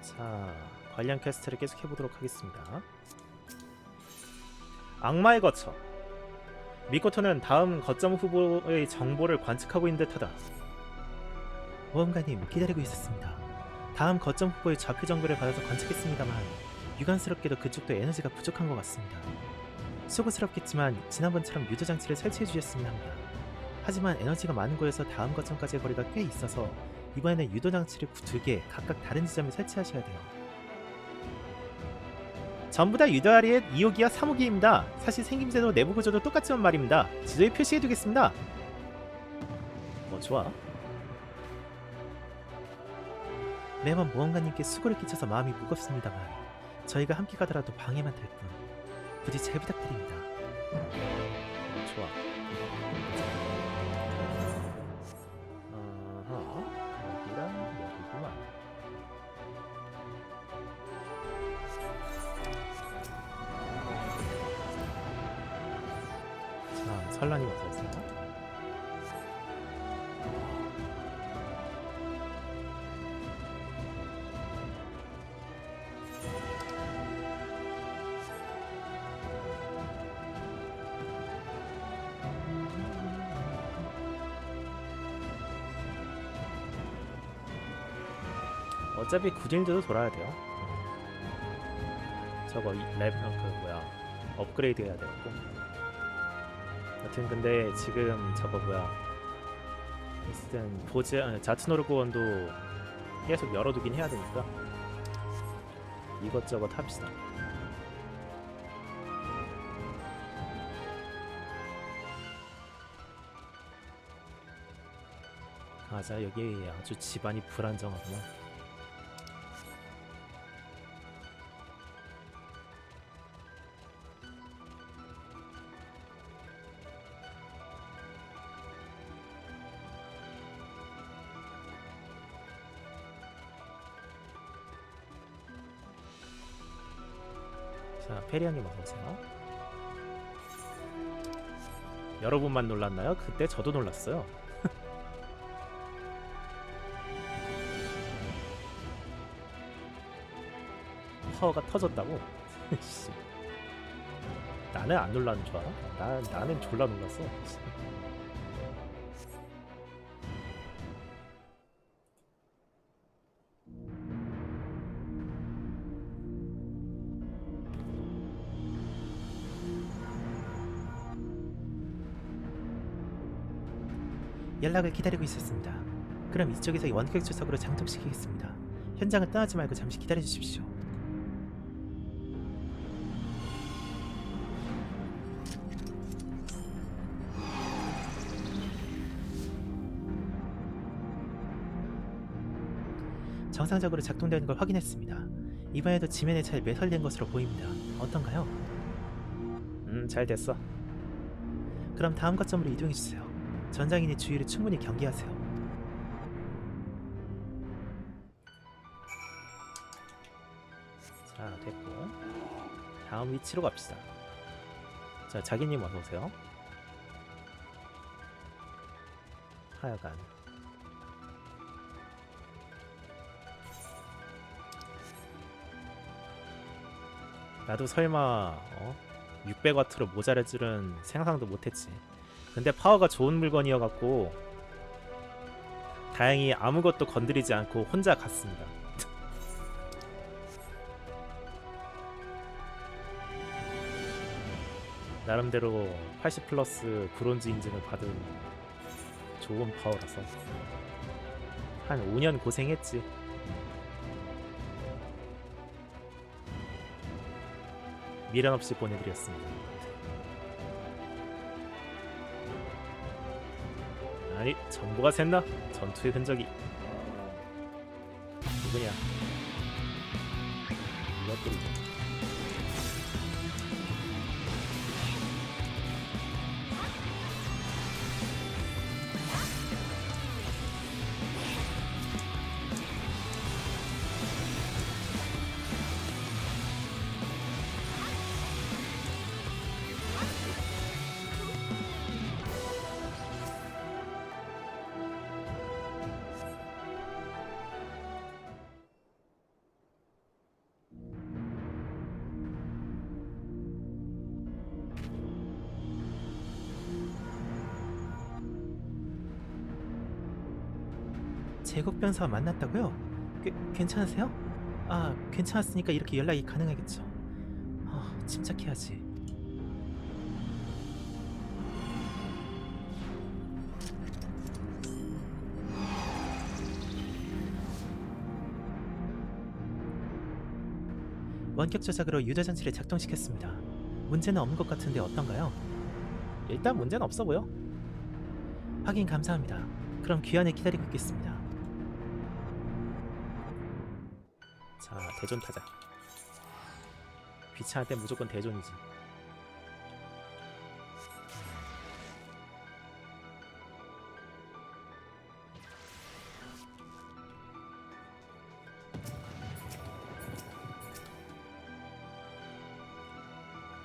자, 관련 퀘스트를 계속 해보도록 하겠습니다. 악마의 거처. 미코토는 다음 거점 후보의 정보를 관측하고 있는 듯하다. 모험가님 기다리고 있었습니다. 다음 거점 후보의 좌표 정보를 받아서 관측했습니다만 유감스럽게도 그쪽도 에너지가 부족한 것 같습니다. 수고스럽겠지만 지난번처럼 유도 장치를 설치해 주셨으면 합니다. 하지만 에너지가 많은 곳에서 다음 거점까지의 거리가 꽤 있어서 이번에는 유도 장치를 두개 각각 다른 지점에 설치하셔야 돼요. 전부 다 유도아리의 2호기와 3호기입니다. 사실 생김새도 내부 구조도 똑같지만 말입니다. 지도에 표시해두겠습니다. 어 좋아. 매번 모험가님께 수고를 끼쳐서 마음이 무겁습니다만 저희가 함께 가더라도 방해만 될 뿐. 부디 잘 부탁드립니다. 좋아. 여기구만. 자, 설란이 어 어차피 구딜드도 돌아야 돼요. 저거 이- 랩, 어, 그 뭐야 업그레이드 해야 되고. 여튼 근데 지금 저거 뭐야 어쨌든 보즈 아, 자트노르고원도 계속 열어두긴 해야 되니까 이것저것 합시다. 맞아 여기 아주 집안이 불안정하구나. 페리아님 어서 오세요. 여러분만 놀랐나요? 그때 저도 놀랐어요. 파워가 터졌다고? 씨. 나는 안 놀라는 줄 알아? 나, 나는 졸라 놀랐어. 연락을 기다리고 있었습니다. 그럼 이쪽에서 원격 주석으로 장독시키겠습니다. 현장을 떠나지 말고 잠시 기다려 주십시오. 정상적으로 작동되는 걸 확인했습니다. 이번에도 지면에 잘 매설된 것으로 보입니다. 어떤가요? 음, 잘 됐어. 그럼 다음 거점으로 이동해 주세요. 전장인의 주위를 충분히 경계하세요. 자, 됐고. 다음 위치로 갑시다. 자, 자기님 어서 오세요. 하여간 나도 설마 어? 600와트로 모자랄 줄은 생각도 못했지. 근데 파워가 좋은 물건이어갖고 다행히 아무것도 건드리지 않고 혼자 갔습니다. 나름대로 80 플러스 브론즈 인증을 받은 좋은 파워라서 한 5년 고생했지. 미련 없이 보내드렸습니다. 아니 정보가 샜나? 전투의 흔적이 누구냐? 제국 변사와 만났다고요? 꽤, 괜찮으세요? 아, 괜찮았으니까 이렇게 연락이 가능하겠죠. 아, 침착해야지. 원격 조작으로 유저 장치를 작동시켰습니다. 문제는 없는 것 같은데 어떤가요? 일단 문제는 없어 보여. 확인 감사합니다. 그럼 귀환에 기다리고 있겠습니다. 자, 대존 타자. 귀찮을 땐 무조건 대존이지.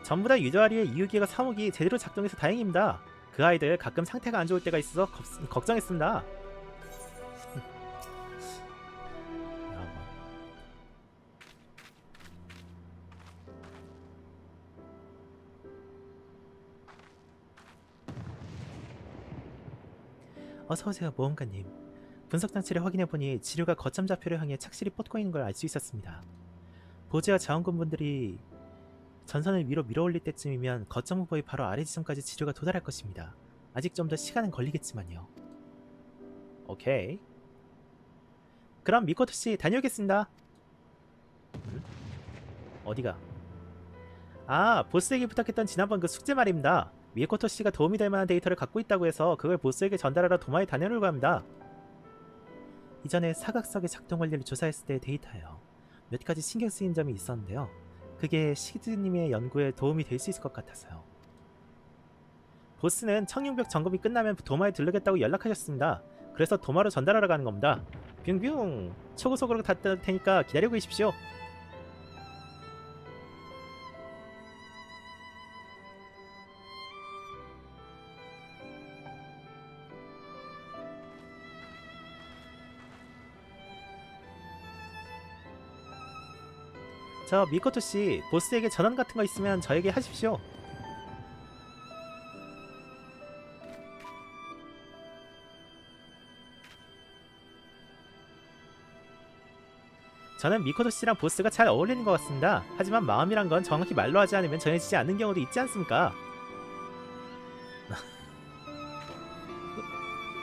전부 다 유저아리의 이유기가 3호기 제대로 작동해서 다행입니다. 그 아이들 가끔 상태가 안 좋을 때가 있어서 겁- 걱정했습니다. 어서 오세요, 모험가님. 분석 장치를 확인해 보니 지류가 거점 좌표를 향해 착실히 뻗고 있는 걸 알 수 있었습니다. 보즈와 자원군분들이 전선을 위로 밀어올릴 때쯤이면 거점 후보의 바로 아래 지점까지 지류가 도달할 것입니다. 아직 좀 더 시간은 걸리겠지만요. 오케이. 그럼 미코토 씨 다녀오겠습니다. 음? 어디가? 아, 보스에게 부탁했던 지난번 그 숙제 말입니다. 미코토 씨가 도움이 될 만한 데이터를 갖고 있다고 해서 그걸 보스에게 전달하러 도마에 다녀오려고 합니다. 이전에 사각석의 작동 원리를 조사했을 때의 데이터예요. 몇 가지 신경 쓰인 점이 있었는데요. 그게 시드님의 연구에 도움이 될 수 있을 것 같아서요. 보스는 청룡벽 점검이 끝나면 도마에 들르겠다고 연락하셨습니다. 그래서 도마로 전달하러 가는 겁니다. 뿅뿅! 초고속으로 닿을 테니까 기다리고 계십시오. 저 미코토 씨, 보스에게 전원 같은 거 있으면 저에게 하십시오. 저는 미코토 씨랑 보스가 잘 어울리는 것 같습니다. 하지만 마음이란 건 정확히 말로 하지 않으면 전해지지 않는 경우도 있지 않습니까?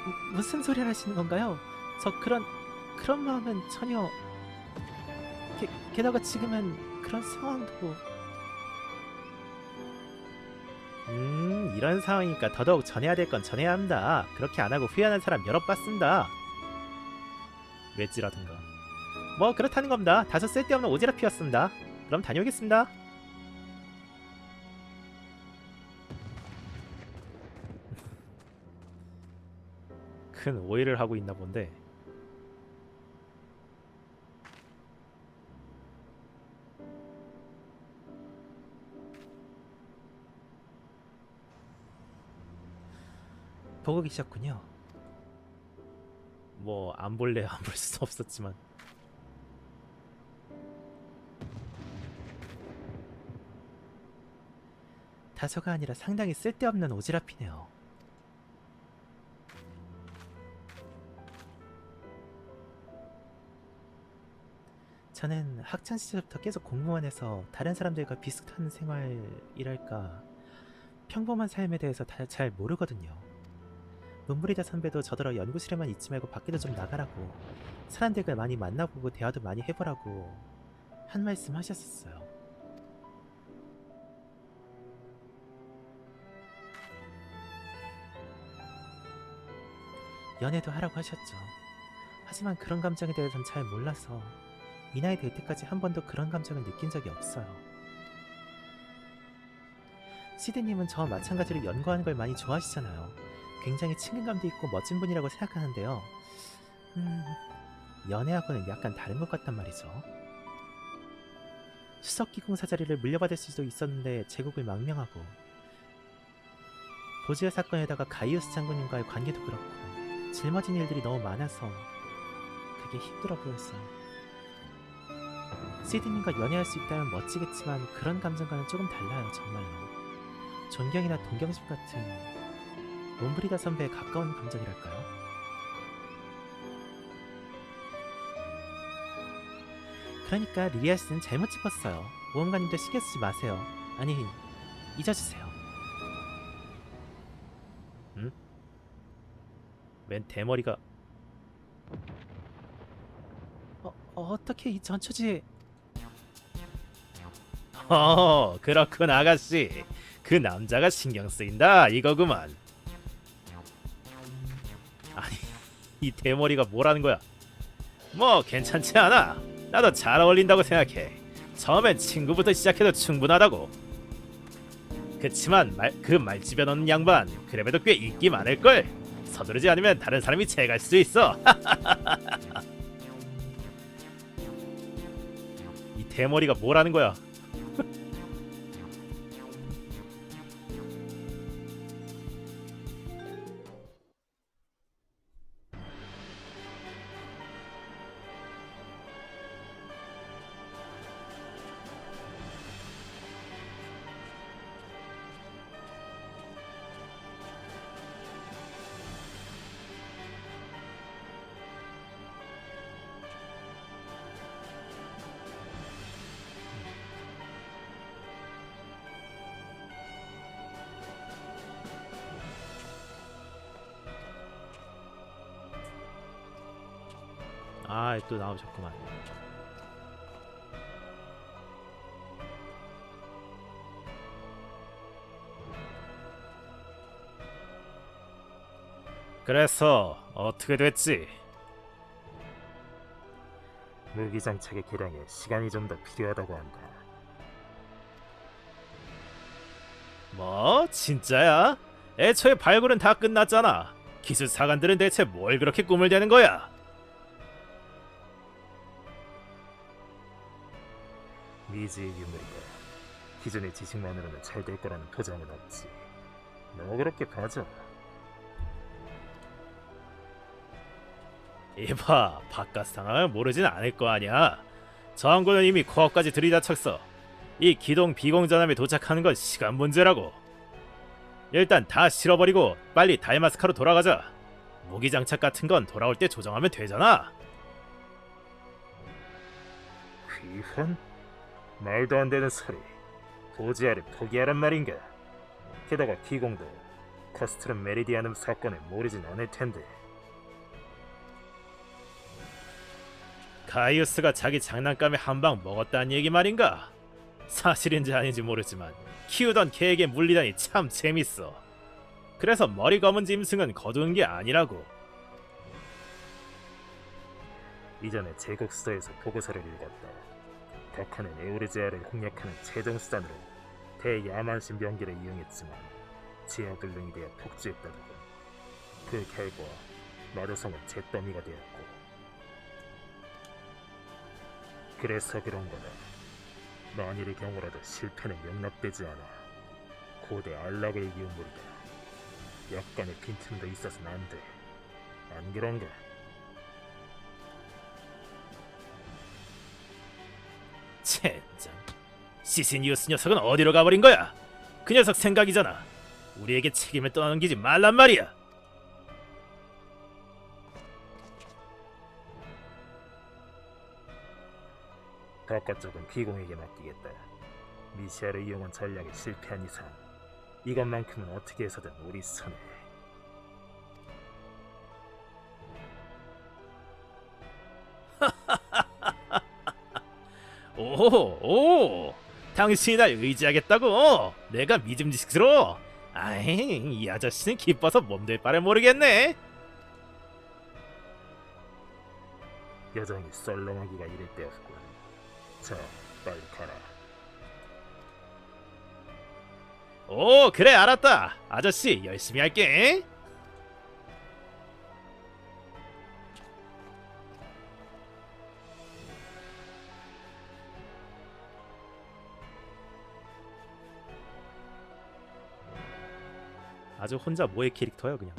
무- 무슨 소리를 하시는 건가요? 저 그런 그런 마음은 전혀 게, 게다가 지금은 그런 상황도 음 이런 상황이니까 더더욱 전해야 될 건 전해야 합니다. 그렇게 안 하고 후회하는 사람 여러 봤습니다. 웨지라든가. 뭐 그렇다는 겁니다. 다소 쓸데없는 오지랖이었습니다. 그럼 다녀오겠습니다. 큰 오해를 하고 있나 본데 보고 계셨군요. 뭐 안 볼래 안 볼수 없었지만 다소가 아니라 상당히 쓸데없는 오지랖이네요. 저는 학창 시절부터 계속 공무원에서 다른 사람들과 비슷한 생활이랄까 평범한 삶에 대해서 다 잘 모르거든요. 문브리다 선배도 저더러 연구실에만 있지 말고 밖에도 좀 나가라고 사람들과 많이 만나보고 대화도 많이 해보라고 한 말씀 하셨었어요. 연애도 하라고 하셨죠. 하지만 그런 감정에 대해선 잘 몰라서 이 나이 될 때까지 한 번도 그런 감정을 느낀 적이 없어요. 시드님은 저와 마찬가지로 연구하는 걸 많이 좋아하시잖아요. 굉장히 친근감도 있고 멋진 분이라고 생각하는데요. 음, 연애하고는 약간 다른 것 같단 말이죠. 수석기공사 자리를 물려받을 수도 있었는데 제국을 망명하고 보지어 사건에다가 가이오스 장군님과의 관계도 그렇고 짊어진 일들이 너무 많아서 그게 힘들어 보였어요. 시드님과 연애할 수 있다면 멋지겠지만 그런 감정과는 조금 달라요, 정말로. 존경이나 동경심 같은 몬브리다 선배에 가까운 감정이랄까요? 그러니까 리리아 씨는 잘못 짚었어요. 모험가님도 신경 쓰지 마세요. 아니, 잊어주세요. 응? 웬 대머리가... 어, 어떻게 이 전초지에... 어, 그렇군 아가씨. 그 남자가 신경 쓰인다 이거구만. 이 대머리가 뭐라는 거야? 뭐 괜찮지 않아. 나도 잘 어울린다고 생각해. 처음엔 친구부터 시작해도 충분하다고. 그치만 말, 그 말집에 넣는 양반 그래도 꽤 인기 많을 걸. 서두르지 않으면 다른 사람이 채갈 수도 있어. 이 대머리가 뭐라는 거야? 아, 또 나오셨구만. 그래서 어떻게 됐지? 무기 장착의 개량에 시간이 좀 더 필요하다고 한다. 뭐 진짜야? 애초에 발굴은 다 끝났잖아. 기술 사관들은 대체 뭘 그렇게 꿈을 대는 거야? 미지의 유물이다. 기존의 지식만으로는 잘 될 거라는 보장은 없지. 너 그렇게 봐줘. 이봐, 바깥 상황을 모르진 않을 거 아니야. 저항군은 이미 코앞까지 들이닥쳤어. 이 기동 비공전함에 도착하는 건 시간 문제라고. 일단 다 실어버리고 빨리 달마스카로 돌아가자. 무기 장착 같은 건 돌아올 때 조정하면 되잖아. 귀환? 말도 안 되는 소리. 보지아를 포기하란 말인가? 게다가 기공도 커스트럼 메리디아눔 사건에 모르진 않을 텐데. 가이우스가 자기 장난감에 한 방 먹었다는 얘기 말인가? 사실인지 아닌지 모르지만 키우던 개에게 물리다니 참 재밌어. 그래서 머리 검은 짐승은 거두는 게 아니라고. 이전에 제국 수도에서 보고서를 읽었다. 덕화는 에오르지아를 공략하는 최종 수단으로 대야만신 병기를 이용했지만 지하불능이 되어 폭주했다더군. 그 결과 마도성은 잿더미가 되었고 그래서 그런 거다. 만일의 경우라도 실패는 용납되지 않아. 고대 안락의 유물이다. 약간의 빈틈도 있어서는 안 돼. 안 그런가? 젠장. 시시니우스 녀석은 어디로 가버린 거야? 그 녀석 생각이잖아. 우리에게 책임을 떠넘기지 말란 말이야. 바깥쪽은 비공에게 맡기겠다. 미시아를 이용한 전략에 실패한 이상 이것만큼은 어떻게 해서든 우리 손에. 오, 오. 당신이 날 의지하겠다고? 내가 믿음직스러워. 아이, 이 아저씨는 기뻐서 몸둘 바를 모르겠네. 여정이 썰렁하기가 이를 때였군. 자, 빨리 가라. 오, 그래 알았다. 아저씨 열심히 할게. 아주 혼자 모의 캐릭터야 그냥.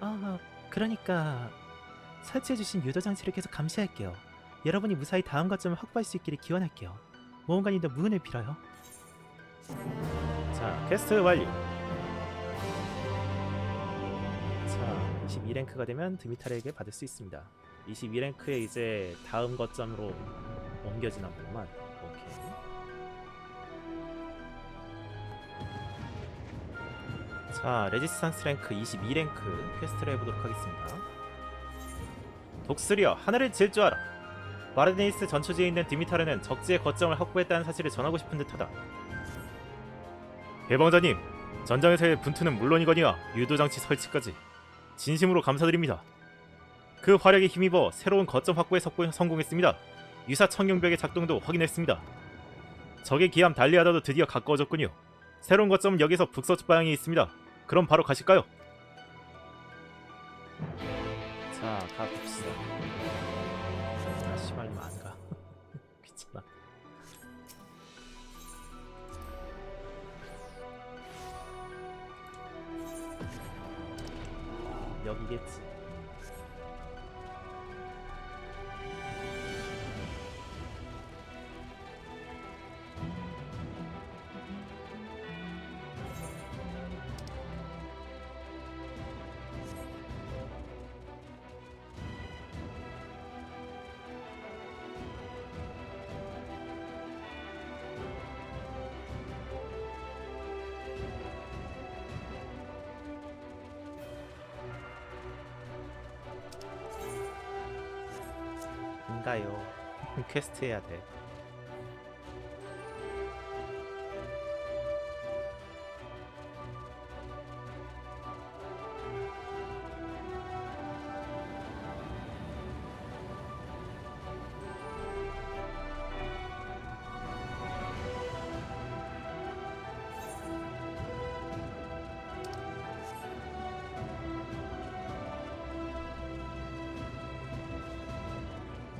아, 그러니까 설치해주신 유도 장치를 계속 감시할게요. 여러분이 무사히 다음 거점을 확보할 수 있기를 기원할게요. 모험가님도 무은을 빌어요. 자, 퀘스트 완료. 자, 22 22랭크가 되면 드미타르에게 받을 수 있습니다. 22랭크에 이제 다음 거점으로 옮겨지나 보구만. 자, 레지스탄스 랭크 22랭크 퀘스트를 해보도록 하겠습니다. 독수리여, 하늘을 질줄 알아. 마르데니스 전초지에 있는 디미타르는 적지의 거점을 확보했다는 사실을 전하고 싶은 듯하다. 해방자님, 전장에서의 분투는 물론이거니와 유도장치 설치까지 진심으로 감사드립니다. 그 화력에 힘입어 새로운 거점 확보에 성공했습니다. 유사 청룡벽의 작동도 확인했습니다. 적의 기함 달리하다도 드디어 가까워졌군요. 새로운 거점은 여기서 북서쪽 방향에 있습니다. 그럼 바로 가실까요? 자, 가봅시다. 아, 씨발님 안 가. 귀찮아. 여기겠지. 인가요? 퀘스트 해야 돼.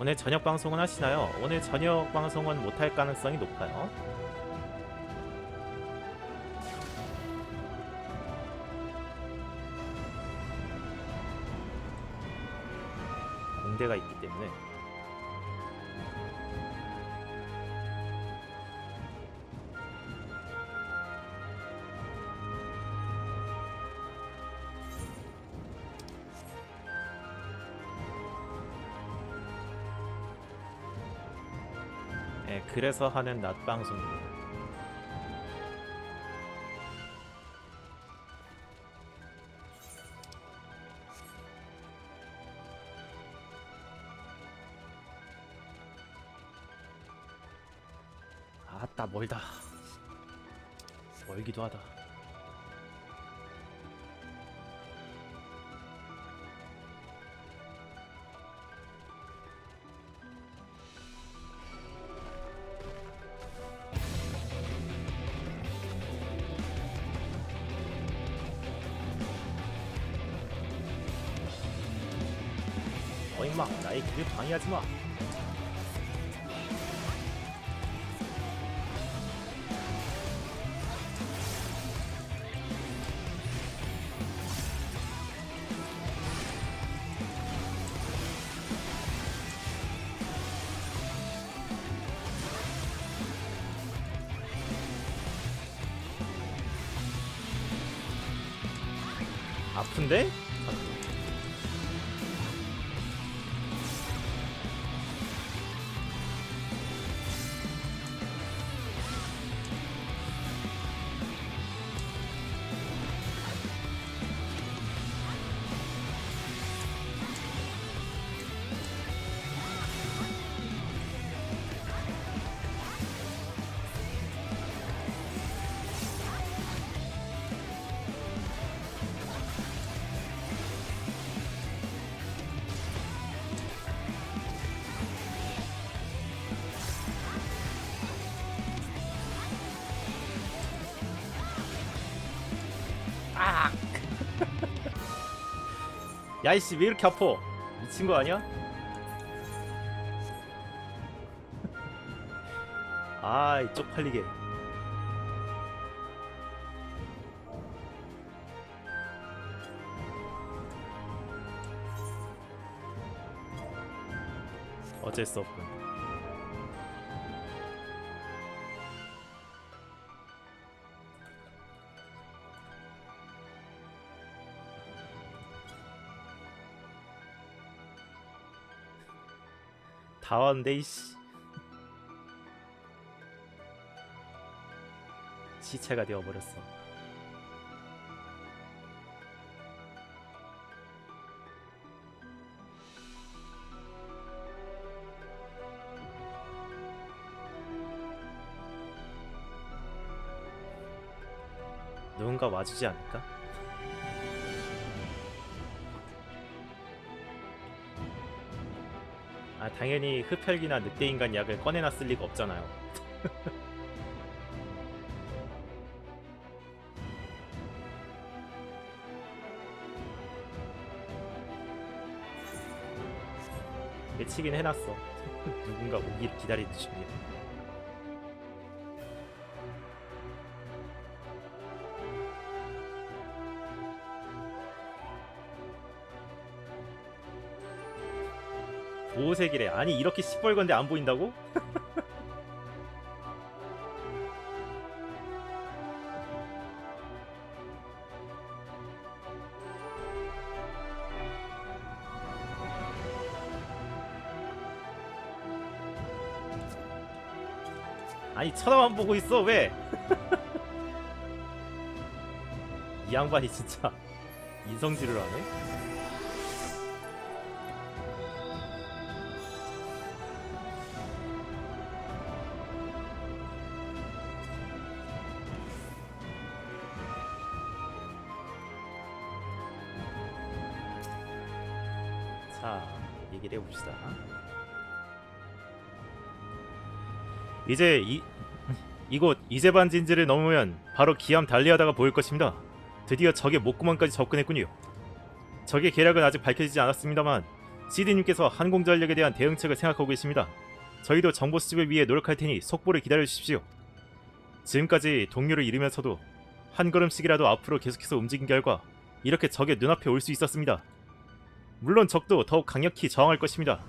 오늘 저녁 방송은 하시나요? 오늘 저녁 방송은 못할 가능성이 높아요. 공대가 있기 때문에 예, 그래서 하는 낮 방송입니다. 마 나의 길을 방해하지 마. 야이씨 왜 이렇게 아파? 미친 거 아니야? 아, 이 쪽 팔리게. 어쩔 수 없군. 다 왔는데 이씨 시체가 되어버렸어 누군가 와주지 않을까? 아 당연히 흡혈귀나 늑대인간 약을 꺼내놨을 리가 없잖아요. 외치긴 해놨어. 누군가 오기를 기다리는 중이 보호색이래. 아니 이렇게 시뻘건데 안 보인다고? 아니 쳐다만 보고 있어 왜? 이 양반이 진짜 인성질을 하네. 이제 이 이곳 이제반 진지를 넘으면 바로 기암 달리하다가 보일 것입니다. 드디어 적의 목구멍까지 접근했군요. 적의 계략은 아직 밝혀지지 않았습니다만 CD님께서 한공전력에 대한 대응책을 생각하고 계십니다. 저희도 정보 수집을 위해 노력할 테니 속보를 기다려 주십시오. 지금까지 동료를 잃으면서도 한 걸음씩이라도 앞으로 계속해서 움직인 결과 이렇게 적의 눈앞에 올 수 있었습니다. 물론 적도 더욱 강력히 저항할 것입니다.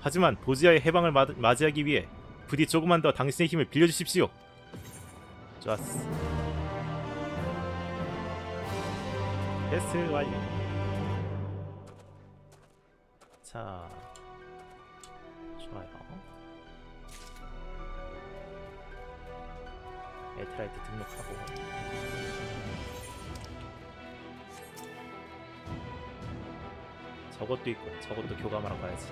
하지만 보지아의 해방을 마- 맞이하기 위해 부디 조금만 더 당신의 힘을 빌려주십시오. 좋았어. 테스트 완료. 자, 좋아요. 에트라이트 등록하고. 저것도 있고 저것도 교감하러 가야지.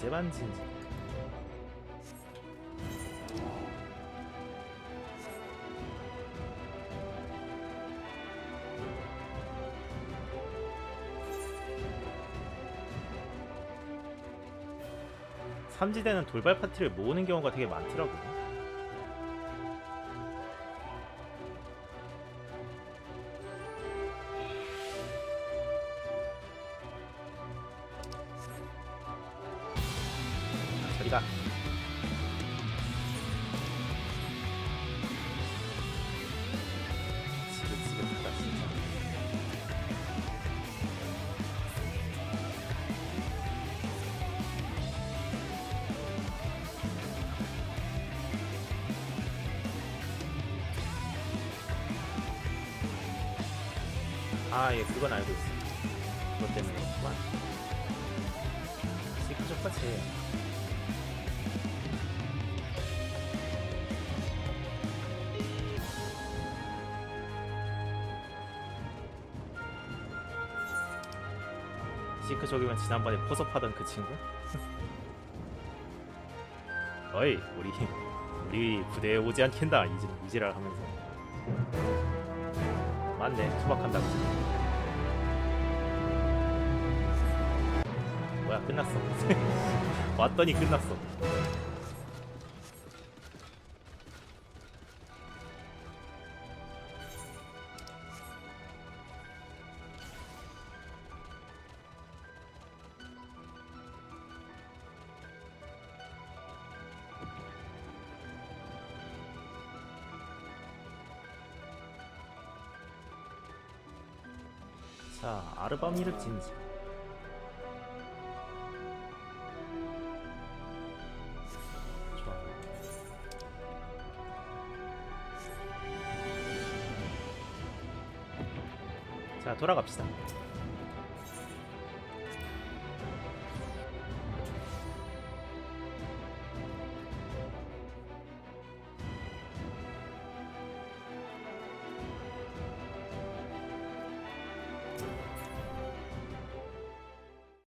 세반진지. 삼지대는 돌발 파티를 모으는 경우가 되게 많더라고. 저 아, 예, 그건 알고 있어. 그것 때문에 그렇구만. 시크조카 제. 시크 저기면 지난번에 포섭하던 그 친구? 어이, 우리 우리 부대에 오지 않겠다 이제 이지랄 하면서. 맞네, 투박한다고. 뭐야, 끝났어. 왔더니 끝났어. 자, 아르바미르 진지. 좋아. 자, 돌아갑시다.